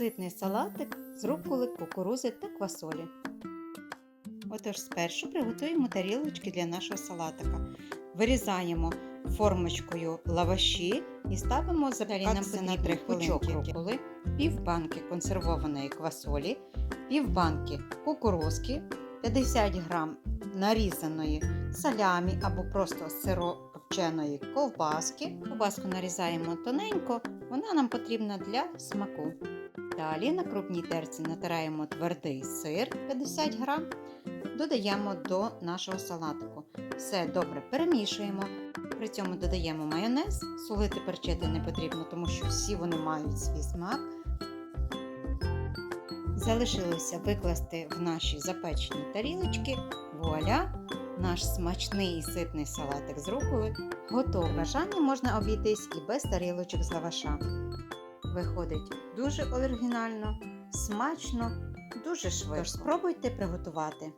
Ситний салатик з руколи, кукурузи та квасолі. Отож, спершу приготуємо тарілочки для нашого салатика. Вирізаємо формочкою лаваші і ставимо запікатися на 3 пучок руколи, пів банки консервованої квасолі, пів банки кукурузки, 50 грам нарізаної салямі або просто сирокопченої ковбаски. Ковбаску нарізаємо тоненько, вона нам потрібна для смаку. Далі на крупній терці натираємо твердий сир 50 грам, додаємо до нашого салатику. Все добре перемішуємо. При цьому додаємо майонез, солити перчити не потрібно, тому що всі вони мають свій смак. Залишилося викласти в наші запечені тарілочки. Вуаля! Наш смачний і ситний салатик з рукою готовий. Бажання можна обійтись і без тарілочок з лаваша. Виходить дуже оригінально, смачно, дуже швидко. Тож спробуйте приготувати.